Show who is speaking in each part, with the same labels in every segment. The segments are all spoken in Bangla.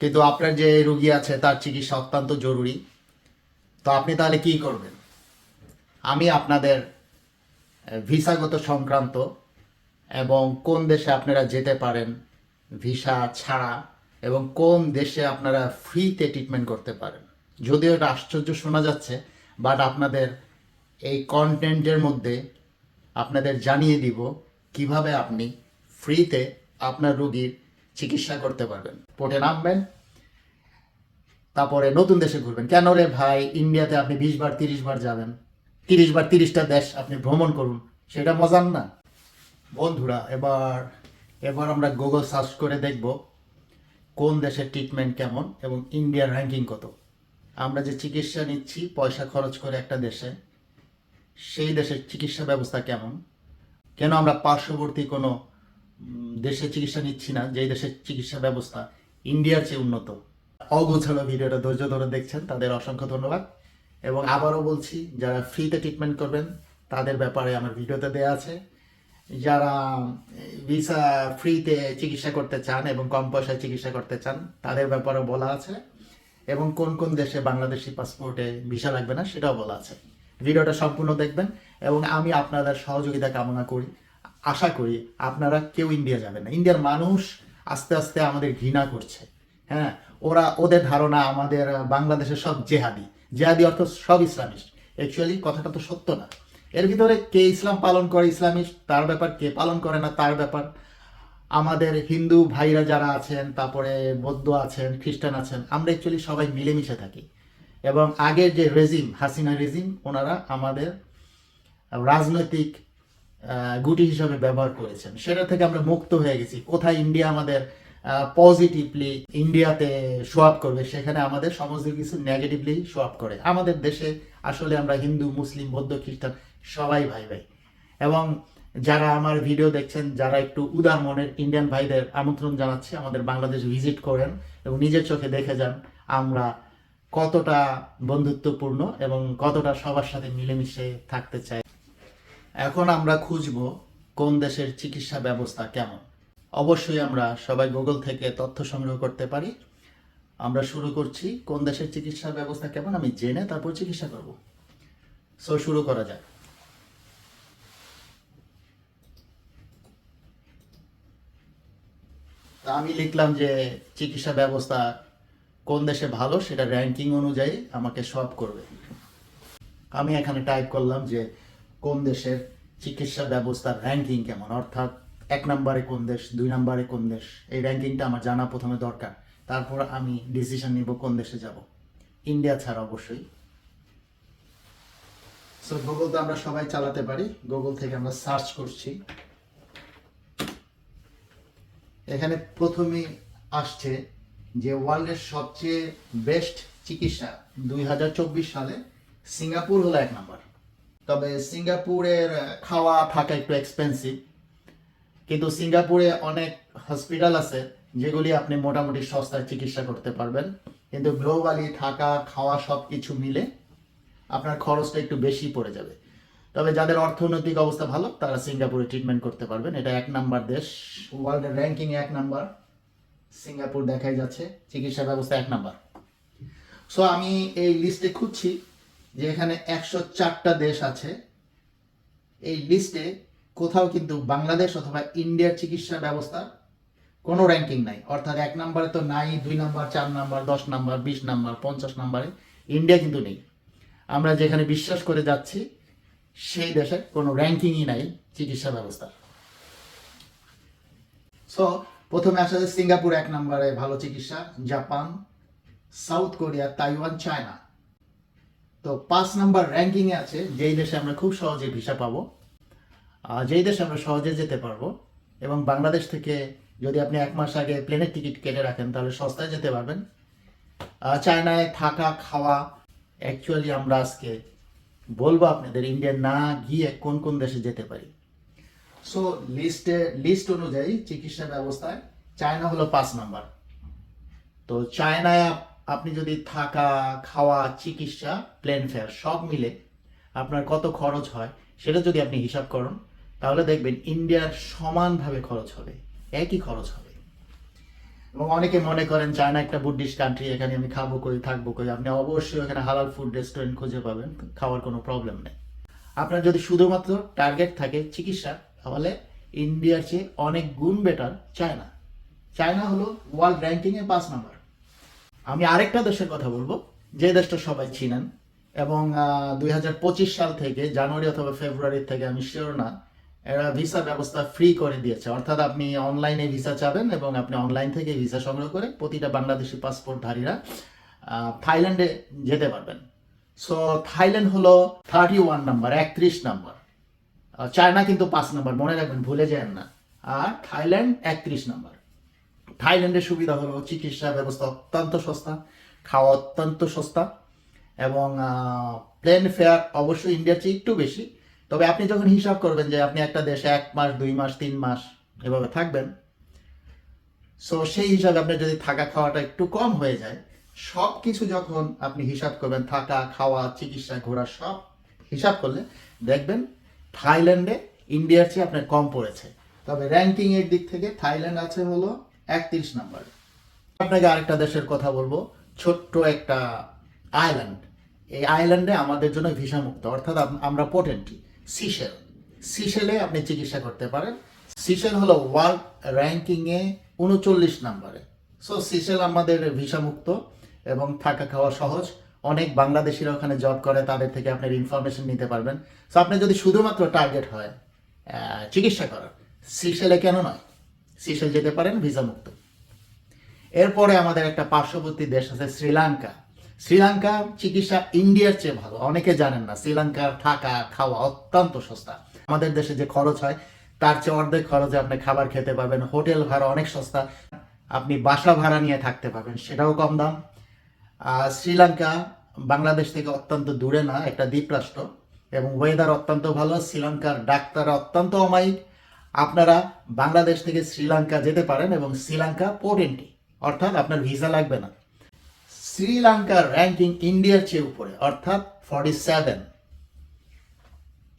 Speaker 1: কিন্তু আপনার যে রুগী আছে, তার চিকিৎসা অত্যন্ত জরুরি। তো আপনি তাহলে কি করবেন? আমি আপনাদের ভিসাগত সংক্রান্ত এবং কোন দেশে আপনারা যেতে পারেন, ভিসা ছাড়া এবং কোন দেশে আপনারা ফ্রিতে ট্রিটমেন্ট করতে পারেন। যদিও এটা আশ্চর্য শোনা যাচ্ছে বাট আপনাদের এই কন্টেন্টের মধ্যে আপনাদের জানিয়ে দিব কীভাবে আপনি ফ্রিতে আপনার রুগীর চিকিৎসা করতে পারবেন। পোর্টে নামবেন, তারপরে নতুন দেশে ঘুরবেন। কেন রে ভাই, ইন্ডিয়াতে আপনি বিশ বার, তিরিশ বার যাবেন। তিরিশ বার, তিরিশটা দেশ আপনি ভ্রমণ করুন, সেটা মজার না। বন্ধুরা, এবার এবার আমরা গুগল সার্চ করে দেখব কোন দেশের ট্রিটমেন্ট কেমন এবং ইন্ডিয়ার র্যাঙ্কিং কত। আমরা যে চিকিৎসা নিচ্ছি, পয়সা খরচ করে একটা দেশে, সেই দেশের চিকিৎসা ব্যবস্থা কেমন? কেন আমরা পার্শ্ববর্তী কোনো দেশে চিকিৎসা নিচ্ছি না। যেই দেশের চিকিৎসা ব্যবস্থা ইন্ডিয়ার চেয়ে উন্নত। অগোছালো ভিডিওটা ধৈর্য ধরে দেখছেন, তাদের অসংখ্য ধন্যবাদ। এবং আবারও বলছি, যারা ফ্রিতে ট্রিটমেন্ট করবেন, তাদের ব্যাপারে আমার ভিডিওতে দেওয়া আছে। যারা ভিসা ফ্রিতে চিকিৎসা করতে চান এবং কম পয়সায় চিকিৎসা করতে চান, তাদের ব্যাপারেও বলা আছে। এবং কোন কোন দেশে বাংলাদেশি পাসপোর্টে ভিসা লাগবে না, সেটাও বলা আছে। ভিডিওটা সম্পূর্ণ দেখবেন এবং আমি আপনাদের সহযোগিতা কামনা করি। আশা করি আপনারা কেউ ইন্ডিয়া যাবেন না। ইন্ডিয়ার মানুষ আস্তে আস্তে আমাদের ঘৃণা করছে। হ্যাঁ ওরা ওদের ধারণা আমাদের বাংলাদেশের সব জেহাদি। জেহাদি অর্থ সব ইসলামিস্ট। অ্যাকচুয়ালি কথাটা তো সত্য না। এর ভিতরে কে ইসলাম পালন করে ইসলামিস্ট, তার ব্যাপার। কে পালন করে না, তার ব্যাপার। আমাদের হিন্দু ভাইরা যারা আছেন, তারপরে বৌদ্ধ আছেন, খ্রিস্টান আছেন, আমরা অ্যাকচুয়ালি সবাই মিলেমিশে থাকি। এবং আগের যে রেজিম, হাসিনা রেজিম, ওনারা আমাদের রাজনৈতিক গুটি হিসাবে ব্যবহার করেছেন। সেটা থেকে আমরা মুক্ত হয়ে গেছি। কোথায় ইন্ডিয়া আমাদের পজিটিভলি ইন্ডিয়াতে আপ করবে, সেখানে আমাদের সমস্ত কিছু নেগেটিভলি আপ করে। আমাদের দেশে আসলে আমরা হিন্দু, মুসলিম, বৌদ্ধ, খ্রিস্টান সবাই ভাই ভাই। এবং যারা আমার ভিডিও দেখছেন, যারা একটু উদার মনের ইন্ডিয়ান ভাইদের আমন্ত্রণ জানাচ্ছি, আমাদের বাংলাদেশ ভিজিট করেন এবং নিজের চোখে দেখে যান আমরা কতটা বন্ধুত্বপূর্ণ এবং কতটা সবার সাথে মিলেমিশে থাকতে চাই। এখন আমরা খুঁজব কোন দেশের চিকিৎসা ব্যবস্থা কেমন। অবশ্যই আমরা সবাই গুগল থেকে তথ্য সংগ্রহ করতে পারি। আমরা শুরু করছি কোন দেশের চিকিৎসা ব্যবস্থা কেমন, আমি জেনে তারপর চিকিৎসা করব। সো শুরু করা যাক। তা আমি লিখলাম যে চিকিৎসা ব্যবস্থা কোন দেশে ভালো, সেটা র্যাঙ্কিং অনুযায়ী আমাকে সব করবে। আমি এখানে টাইপ করলাম যে কোন দেশের চিকিৎসা ব্যবস্থার র্যাঙ্কিং কেমন? অর্থাৎ এক নম্বরে কোন দেশ, দুই নম্বরে কোন দেশ? এই র্যাঙ্কিংটা আমার জানা প্রথমে দরকার। তারপর আমি ডিসিশন নিব কোন দেশে যাব। ইন্ডিয়া ছাড়া অবশ্যই। সো গুগল তো আমরা সবাই চালাতে পারি। গুগল থেকে আমরা সার্চ করছি। এখানে প্রথমে আসছে যে ওয়ার্ল্ডের সবচেয়ে বেস্ট চিকিৎসা দুই হাজার চব্বিশ সালে সিঙ্গাপুর হলো এক নাম্বার। তবে সিঙ্গাপুরের খাওয়া থাকা একটু এক্সপেন্সিভ কিন্তু সিঙ্গাপুরে অনেক হসপিটাল আছে, যেগুলি আপনি মোটামুটি সস্তায় চিকিৎসা করতে পারবেন। কিন্তু গ্লোবালি থাকা, খাওয়া সব কিছু মিলে আপনার খরচটা একটু বেশি পড়ে যাবে। তবে যাদের অর্থনৈতিক অবস্থা ভালো, তারা সিঙ্গাপুরে ট্রিটমেন্ট করতে পারবেন। এটা এক নাম্বার দেশ। ওয়ার্ল্ডের র্যাঙ্কিং এক নাম্বার। সিঙ্গাপুর দেখাই যাচ্ছে। চিকিৎসা ব্যবস্থা এক নাম্বার। সো আমি এই লিস্টে খুঁজছি। যে এখানে একশো চারটা দেশ আছে। এই লিস্টে কোথাও কিন্তু বাংলাদেশ অথবা ইন্ডিয়ার চিকিৎসা ব্যবস্থা কোনো র্যাঙ্কিং নাই। অর্থাৎ এক নম্বরে তো নাই, দুই নাম্বার, চার নাম্বার, দশ নাম্বার, বিশ নাম্বার, পঞ্চাশ নাম্বারে ইন্ডিয়া কিন্তু নেই। আমরা যেখানে বিশ্বাস করে যাচ্ছি, সেই দেশে কোনো র্যাঙ্কিংই নাই চিকিৎসা ব্যবস্থা সো প্রথমে আসা যায় সিঙ্গাপুর এক নম্বরে ভালো চিকিৎসা, Japan, South Korea, Taiwan, China. তো পাঁচ নাম্বার র্যাঙ্কিংয়ে আছে, যেই দেশে আমরা খুব সহজে ভিসা পাবো যেই দেশে আমরা সহজে যেতে পারব, এবং বাংলাদেশ থেকে যদি আপনি এক মাস আগে প্লেনের টিকিট কেটে রাখেন, তাহলে সস্তায় যেতে পারবেন। চায়নায় থাকা, খাওয়া অ্যাকচুয়ালি আমরা আজকে বলব আপনাদের ইন্ডিয়া না গিয়ে কোন কোন দেশে যেতে পারি। সো লিস্টে লিস্ট অনুযায়ী চিকিৎসা ব্যবস্থায় চায়না হলো পাঁচ নাম্বার। তো চায়নায় আপনি যদি থাকা, খাওয়া, চিকিৎসা প্লেন ফেয়ার সব মিলে আপনার কত খরচ হয় সেটা যদি আপনি হিসাব করুন, তাহলে দেখবেন ইন্ডিয়ার সমানভাবে খরচ হবে, একই খরচ হবে। এবং অনেকে মনে করেন চায়না একটা বুদ্ধিস্ট কান্ট্রি এখানে আমি খাব কই, থাকব কই, আপনি অবশ্যই এখানে হালাল ফুড রেস্টুরেন্ট খুঁজে পাবেন, খাওয়ার কোনো প্রবলেম নেই। আপনার যদি শুধুমাত্র টার্গেট থাকে চিকিৎসা, তাহলে ইন্ডিয়ার চেয়ে অনেক গুণ বেটার চায়না চায়না হলো ওয়ার্ল্ড র্যাঙ্কিংয়ে পাঁচ নাম্বার আমি আরেকটা দেশের কথা বলব, যে দেশটা সবাই চিনেন। এবং দুই হাজার পঁচিশ সাল থেকে জানুয়ারি অথবা ফেব্রুয়ারি থেকে আমি শিওর না, এরা ভিসা ব্যবস্থা ফ্রি করে দিয়েছে। অর্থাৎ আপনি অনলাইনে ভিসা চাবেন এবং আপনি অনলাইন থেকে ভিসা সংগ্রহ করে প্রতিটা বাংলাদেশি পাসপোর্টধারীরা থাইল্যান্ডে যেতে পারবেন। সো থাইল্যান্ড হলো থার্টি ওয়ান নাম্বার একত্রিশ নাম্বার চায়না কিন্তু পাঁচ নাম্বার মনে রাখবেন, ভুলে যান না। আর থাইল্যান্ড একত্রিশ নাম্বার থাইল্যান্ডের সুবিধা হলো চিকিৎসা ব্যবস্থা অত্যন্ত সস্তা, খাওয়া অত্যন্ত সস্তা এবং প্লেন ফেয়ার অবশ্যই ইন্ডিয়ার চেয়ে একটু বেশি। তবে আপনি যখন হিসাব করবেন যে আপনি একটা দেশে এক মাস, দুই মাস, তিন মাস এভাবে থাকবেন সো সেই হিসাবে আপনার যদি থাকা খাওয়াটা একটু কম হয়ে যায় সব কিছু যখন আপনি হিসাব করবেন, থাকা, খাওয়া, চিকিৎসা, ঘোরা, সব হিসাব করলে দেখবেন থাইল্যান্ডে ইন্ডিয়ার চেয়ে আপনার কম পড়েছে। তবে র্যাঙ্কিং এর দিক থেকে থাইল্যান্ড আছে হলো একত্রিশ নাম্বার। আপনাকে আরেকটা দেশের কথা বলব, ছোট্ট একটা আইল্যান্ড এই আইল্যান্ডে আমাদের জন্য ভিসা মুক্ত অর্থাৎ আমরা পোটেন্টি সিশেল সিশেলে আপনি চিকিৎসা করতে পারেন। সিশেল হলো ওয়ার্ল্ড র্যাঙ্কিংয়ে উনচল্লিশ নাম্বারে। সো সিশেল আমাদের ভিসা মুক্ত এবং থাকা খাওয়া সহজ। অনেক বাংলাদেশিরা ওখানে জব করে, তাদের থেকে আপনার ইনফরমেশন নিতে পারবেন। সো আপনি যদি শুধুমাত্র টার্গেট হয় চিকিৎসা করার সিশেলে কেন নয়? সিশেল যেতে পারেন ভিসা মুক্ত এরপরে আমাদের একটা পার্শ্ববর্তী দেশ আছে শ্রীলঙ্কা। শ্রীলঙ্কা চিকিৎসা ইন্ডিয়ার চেয়ে ভালো। অনেকে জানেন না শ্রীলঙ্কার থাকা, খাওয়া অত্যন্ত সস্তা। আমাদের দেশে যে খরচ হয়, তার চেয়ে অর্ধেক খরচে আপনি খাবার খেতে পারবেন, হোটেল ভাড়া অনেক সস্তা। আপনি বাসা ভাড়া নিয়ে থাকতে পারবেন, সেটাও কম দাম। শ্রীলঙ্কা বাংলাদেশ থেকে অত্যন্ত দূরে না, একটা দ্বীপরাষ্ট্র। এবং ওয়েদার অত্যন্ত ভালো, শ্রীলঙ্কার ডাক্তার অত্যন্ত অমায়িক। আপনারা বাংলাদেশ থেকে শ্রীলঙ্কা যেতে পারেন এবং শ্রীলঙ্কা পোর্ট এন্ট্রি, অর্থাৎ আপনার ভিসা লাগবে না। শ্রীলঙ্কার র্যাঙ্কিং ইন্ডিয়ার চেয়ে উপরে, অর্থাৎ ফর্টি সেভেন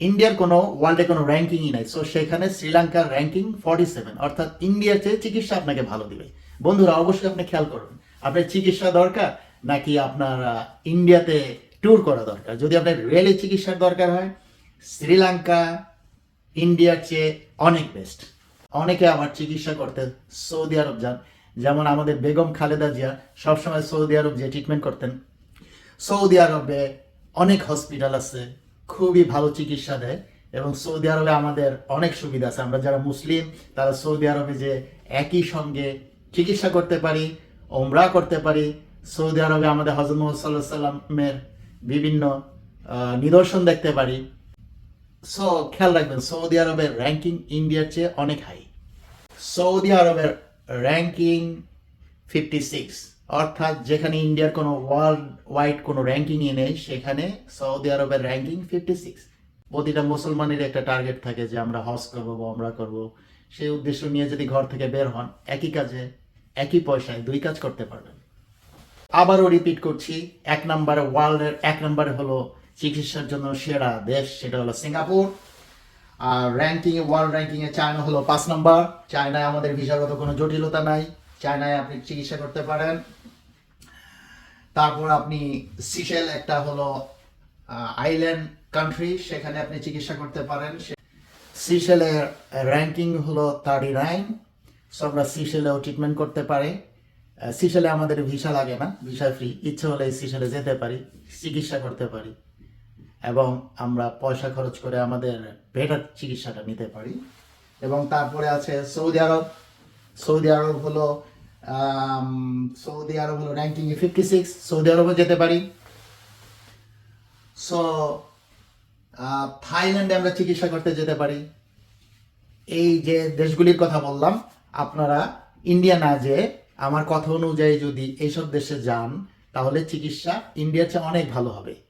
Speaker 1: ইন্ডিয়ার কোনো ওয়ার্ল্ডে কোনো র্যাঙ্কিংই নাই সো সেখানে শ্রীলঙ্কার র্যাঙ্কিং ফর্টি সেভেন অর্থাৎ ইন্ডিয়ার চেয়ে চিকিৎসা আপনাকে ভালো দিবে। বন্ধুরা, অবশ্যই আপনি খেয়াল করুন, আপনার চিকিৎসা দরকার নাকি আপনার ইন্ডিয়াতে ট্যুর করা দরকার? যদি আপনার রেলে চিকিৎসার দরকার হয়, শ্রীলঙ্কা ইন্ডিয়ার চেয়ে অনেক বেস্ট অনেকে আবার চিকিৎসা করতে সৌদি আরব যান। যেমন আমাদের বেগম খালেদা জিয়া সবসময় সৌদি আরব যে ট্রিটমেন্ট করতেন। সৌদি আরবে অনেক হসপিটাল আছে, খুবই ভালো চিকিৎসা দেয় এবং সৌদি আরবে আমাদের অনেক সুবিধা আছে। আমরা যারা মুসলিম, তারা সৌদি আরবে যে একই সঙ্গে চিকিৎসা করতে পারি ওমরা করতে পারি, সৌদি আরবে আমাদের হজরত মোহাম্মদ সাল্লাহ সাল্লামের বিভিন্ন নিদর্শন দেখতে পারি। সো খেয়াল রাখবেন, সৌদি আরবের র্যাঙ্কিং ইন্ডিয়ার চেয়ে অনেক হাই সৌদি আরবের র্যাঙ্কিং ফিফটি সিক্স অর্থাৎ যেখানে ইন্ডিয়ার কোনো ওয়ার্ল্ড ওয়াইড কোনো র্যাঙ্কিংই নেই, সেখানে সৌদি আরবের র্যাঙ্কিং ফিফটি সিক্স প্রতিটা মুসলমানের একটা টার্গেট থাকে যে আমরা হজ করব বা আমরা করব। সেই উদ্দেশ্য নিয়ে যদি ঘর থেকে বের হন, একই কাজে, একই পয়সায় দুই কাজ করতে পারবেন। আবারও রিপিট করছি, এক নম্বরে ওয়ার্ল্ডের এক নম্বরে হলো চিকিৎসার জন্য সেরা দেশ, সেটা হলো সিঙ্গাপুর। আর র্যাঙ্কিং এ ওয়ার্ল্ড র্যাঙ্কিং এ চায়না হলো পাঁচ নম্বর চায়নায় আমাদের ভিসাগত কোনো জটিলতা নাই। চায়নায় আপনি চিকিৎসা করতে পারেন। তারপর আপনি সিশেল একটা হলো আইল্যান্ড কান্ট্রি সেখানে আপনি চিকিৎসা করতে পারেন। সিশেলের র্যাঙ্কিং হলো থার্টি নাইন সো আমরা সিশেলেও ট্রিটমেন্ট করতে পারি। সিশেলে আমাদের ভিসা লাগে না ভিসা ফ্রি ইচ্ছে হলে সিশেলে যেতে পারি, চিকিৎসা করতে পারি। এবং আমরা পয়সা খরচ করে আমাদের বেটার চিকিৎসাটা নিতে পারি। এবং তারপরে আছে সৌদি আরব। সৌদি আরব হলো সৌদি আরব হলো র্যাঙ্কিং ফিফটি সিক্স সৌদি আরবে যেতে পারি। সো থাইল্যান্ডে আমরা চিকিৎসা করতে যেতে পারি। এই যে দেশগুলির কথা বললাম, আপনারা ইন্ডিয়া না যে আমার কথা অনুযায়ী যদি এইসব দেশে যান, তাহলে চিকিৎসা ইন্ডিয়ার চেয়ে অনেক ভালো হবে।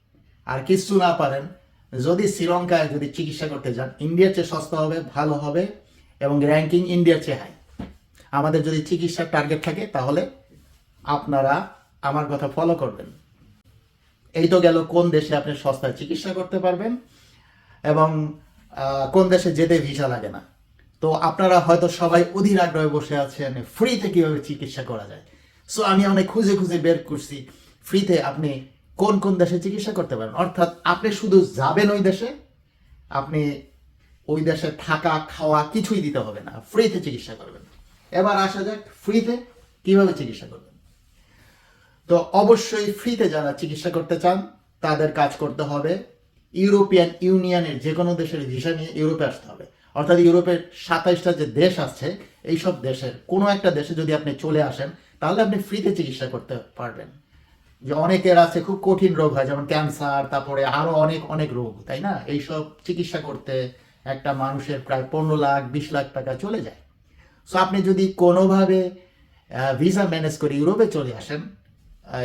Speaker 1: আর কিছু না পারেন। যদি শ্রীলঙ্কায় যদি চিকিৎসা করতে যান, ইন্ডিয়ার চেয়ে সস্তা হবে, ভালো হবে এবং র্যাঙ্কিং ইন্ডিয়ার চেয়ে হাই আমাদের যদি চিকিৎসার টার্গেট থাকে, তাহলে আপনারা আমার কথা ফলো করবেন। এই তো গেল কোন দেশে আপনি সস্তায় চিকিৎসা করতে পারবেন এবং কোন দেশে যেতে ভিসা লাগে না। তো আপনারা হয়তো সবাই অধীর আগ্রহে বসে আছেন ফ্রিতে কীভাবে চিকিৎসা করা যায়। সো আমি অনেক খুঁজে খুঁজে বের করছি। ফ্রিতে আপনি কোন কোন দেশে চিকিৎসা করতে পারেন? অর্থাৎ আপনি শুধু যাবেন ওই দেশে, আপনি ওই দেশে থাকা, খাওয়া কিছুই দিতে হবে না। ফ্রিতে চিকিৎসা করবেন। এবার আসা যাক ফ্রিতে কীভাবে চিকিৎসা করবেন? তো অবশ্যই ফ্রিতে যারা চিকিৎসা করতে চান, তাদের কাজ করতে হবে ইউরোপিয়ান ইউনিয়নের যে কোনো দেশের ভিসা নিয়ে ইউরোপে আসতে হবে। অর্থাৎ ইউরোপের সাতাইশটা যে দেশ আছে, এইসব দেশের কোনো একটা দেশে যদি আপনি চলে আসেন, তাহলে আপনি ফ্রিতে চিকিৎসা করতে পারবেন। যে অনেকের আছে খুব কঠিন রোগ হয়, যেমন ক্যান্সার, তারপরে আরও অনেক অনেক রোগ, তাই না? এইসব চিকিৎসা করতে একটা মানুষের প্রায় পনেরো লাখ, বিশ লাখ টাকা চলে যায়। সো আপনি যদি কোনোভাবে ভিসা ম্যানেজ করে ইউরোপে চলে আসেন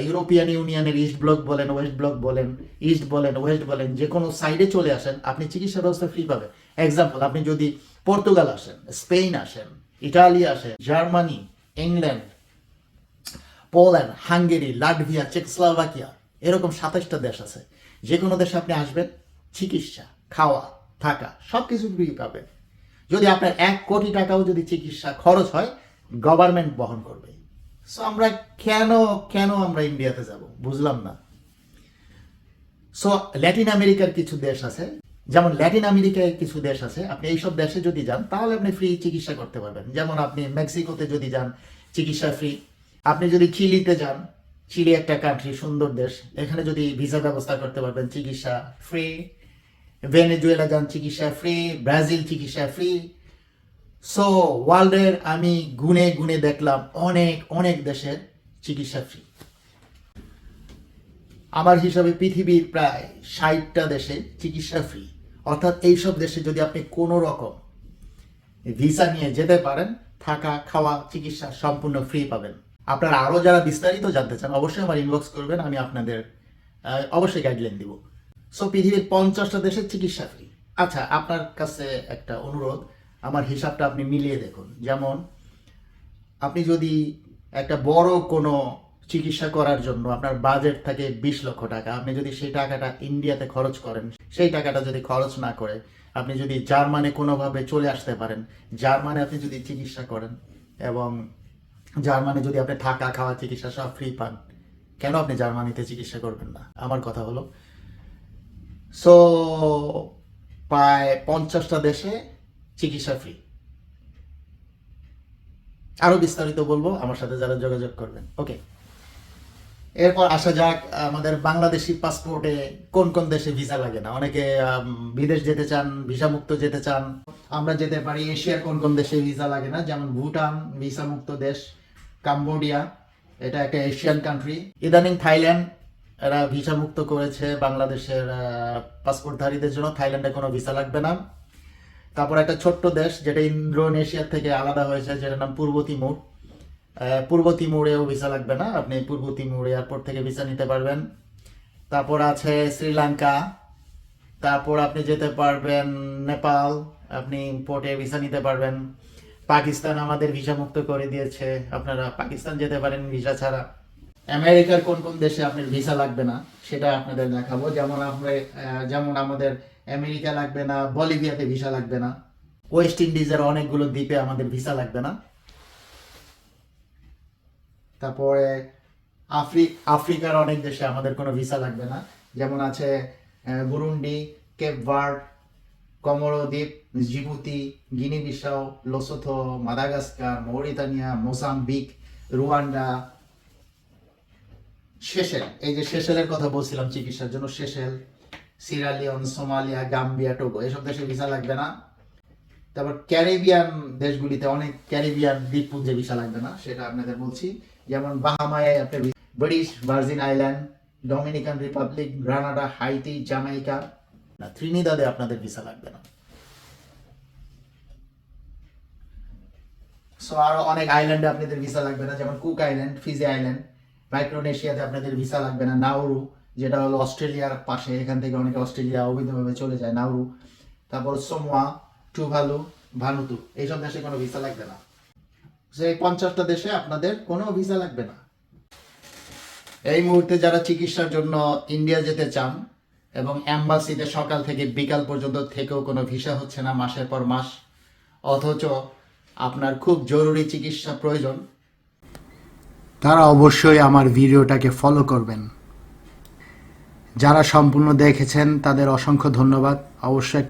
Speaker 1: ইউরোপিয়ান ইউনিয়নের ইস্ট ব্লক বলেন, ওয়েস্ট ব্লক বলেন, ইস্ট বলেন, ওয়েস্ট বলেন, যে কোনো সাইডে চলে আসেন, আপনি চিকিৎসা ব্যবস্থা ফ্রি পাবেন। এক্সাম্পল আপনি যদি পর্তুগাল আসেন স্পেন আসেন, ইটালি আসেন, Germany, England Poland, Hungary, Latvia, Czechoslovakia, এরকম সাতাশটা দেশ আছে। যে কোনো দেশে আপনি আসবেন, চিকিৎসা, খাওয়া, থাকা সব কিছু ফ্রি পাবেন। যদি আপনার এক কোটি টাকাও যদি চিকিৎসা খরচ হয় গভর্নমেন্ট বহন করবে। সো আমরা কেন কেন আমরা ইন্ডিয়াতে যাব? বুঝলাম না। সো ল্যাটিন আমেরিকার কিছু দেশ আছে। যেমন ল্যাটিন আমেরিকায় কিছু দেশ আছে। আপনি এইসব দেশে যদি যান, তাহলে আপনি ফ্রি চিকিৎসা করতে পারবেন। যেমন আপনি মেক্সিকোতে যদি যান, চিকিৎসা ফ্রি আপনি যদি চিলিতে যান, চিলি একটা কান্ট্রি সুন্দর দেশ, এখানে যদি ভিসা ব্যবস্থা করতে পারবেন, চিকিৎসা ফ্রি ভেনেজুয়েলা যান, চিকিৎসা ফ্রি ব্রাজিল চিকিৎসা ফ্রি সো ওয়ার্ল্ডের আমি গুনে গুনে দেখলাম অনেক অনেক দেশের চিকিৎসা ফ্রি আমার হিসাবে পৃথিবীর প্রায় ষাটটা দেশে চিকিৎসা ফ্রি অর্থাৎ এইসব দেশে যদি আপনি কোনো রকম ভিসা নিয়ে যেতে পারেন, থাকা, খাওয়া, চিকিৎসা সম্পূর্ণ ফ্রি পাবেন। আপনারা আরও যারা বিস্তারিত জানতে চান, অবশ্যই আমার ইনবক্স করবেন, আমি আপনাদের অবশ্যই গাইডলাইন দিব। সো পৃথিবীর পঞ্চাশটা দেশের চিকিৎসা ফ্রি আচ্ছা আপনার কাছে একটা অনুরোধ, আমার হিসাবটা আপনি মিলিয়ে দেখুন। যেমন, আপনি যদি একটা বড় কোনো চিকিৎসা করার জন্য আপনার বাজেট থাকে বিশ লক্ষ টাকা, আপনি যদি সেই টাকাটা ইন্ডিয়াতে খরচ করেন, সেই টাকাটা যদি খরচ না করে, আপনি যদি জার্মানে কোনোভাবে চলে আসতে পারেন, জার্মানে আপনি যদি চিকিৎসা করেন এবং জার্মানে যদি আপনি থাকা খাওয়া চিকিৎসা সব ফ্রি পান, কেন আপনি জার্মানিতে চিকিৎসা করবেন না? আমার কথা হলো সো প্রায় পঞ্চাশটা দেশে চিকিৎসা ফ্রি আরও বিস্তারিত বলব, আমার সাথে যারা যোগাযোগ করবেন। ওকে এরপর আসা যাক, আমাদের বাংলাদেশি পাসপোর্টে কোন কোন দেশে ভিসা লাগে না। অনেকে বিদেশ যেতে চান ভিসা মুক্ত যেতে চান। আমরা যেতে পারি এশিয়ার কোন কোন দেশে ভিসা লাগে না, যেমন ভুটান ভিসা মুক্ত দেশ। কাম্বোডিয়া, এটা একটা এশিয়ান কান্ট্রি ইদানিং থাইল্যান্ড এরা ভিসা মুক্ত করেছে, বাংলাদেশের পাসপোর্টধারীদের জন্য থাইল্যান্ডে কোনো ভিসা লাগবে না। তারপর একটা ছোট্ট দেশ, যেটা ইন্দোনেশিয়ার থেকে আলাদা হয়েছে, যেটার নাম পূর্ব তিমুর। পূর্ব তিমুরেও ভিসা লাগবে না, আপনি পূর্ব তিমুর এয়ারপোর্ট থেকে ভিসা নিতে পারবেন। তারপর আছে শ্রীলঙ্কা, তারপর আপনি যেতে পারবেন নেপাল, আপনি পোর্টে ভিসা নিতে পারবেন। পাকিস্তান আমাদের ভিসা মুক্ত করে দিয়েছে। আপনারা পাকিস্তান যেতে পারেন ভিসা ছাড়া। আমেরিকার কোন কোন দেশে আপনার ভিসা লাগবে না, সেটা আপনাদের দেখাবো। যেমন আমরা যেমন আমাদের আমেরিকা লাগবে না, বলিভিয়াতে ভিসা লাগবে না। ওয়েস্ট ইন্ডিজের অনেকগুলো দ্বীপে আমাদের ভিসা লাগবে না। তারপরে আফ্রি, আফ্রিকার অনেক দেশে আমাদের কোনো ভিসা লাগবে না। যেমন আছে বুরুন্ডি, কেপ ভার্ড কমোরো দ্বীপ, Djibouti, Guinea Bissau Lesotho, Madagascar, Mauritania, Mozambique, Rwanda. Seychelles, এই যে শেষেলের কথা বলছিলাম চিকিৎসার জন্য, Seychelles Sierra Leone Somalia, Gambia, Togo, এসব দেশে ভিসা লাগবে না। তারপর ক্যারিবিয়ান দেশগুলিতে অনেক ক্যারিবিয়ান দ্বীপপুঞ্জে ভিসা লাগবে না, সেটা আপনাদের বলছি। যেমন বাহামায় আপনার British Virgin Island, Dominican Republic, Grenada, Haiti Jamaica না, ত্রিনিদাদে আপনাদের ভিসা লাগবে না। সো আরও অনেক আইল্যান্ডে আপনাদের ভিসা লাগবে না, যেমন কুক আইল্যান্ড ফিজি আইল্যান্ড মাইক্রোনেশিয়াতে আপনাদের ভিসা লাগবে না নাউরু যেটা হলো অস্ট্রেলিয়ার পাশে, এখান থেকে অনেকে অস্ট্রেলিয়া অবৈধভাবে চলে যায় নাউরু তারপর সোমোয়া টুভালু ভানুতু এইসব দেশে কোনো ভিসা লাগবে না। সেই পঞ্চাশটা দেশে আপনাদের কোনো ভিসা লাগবে না। এই মুহূর্তে যারা চিকিৎসার জন্য ইন্ডিয়া যেতে চান এবং অ্যাম্বাসিতে সকাল থেকে বিকাল পর্যন্ত থেকেও কোনো ভিসা হচ্ছে না মাসের পর মাস। অথচ আপনার খুব জরুরি চিকিৎসা প্রয়োজন। তারা অবশ্যই আমার ভিডিওটাকে ফলো করবেন। যারা সম্পূর্ণ দেখেছেন, তাদের অসংখ্য ধন্যবাদ। অবশ্যই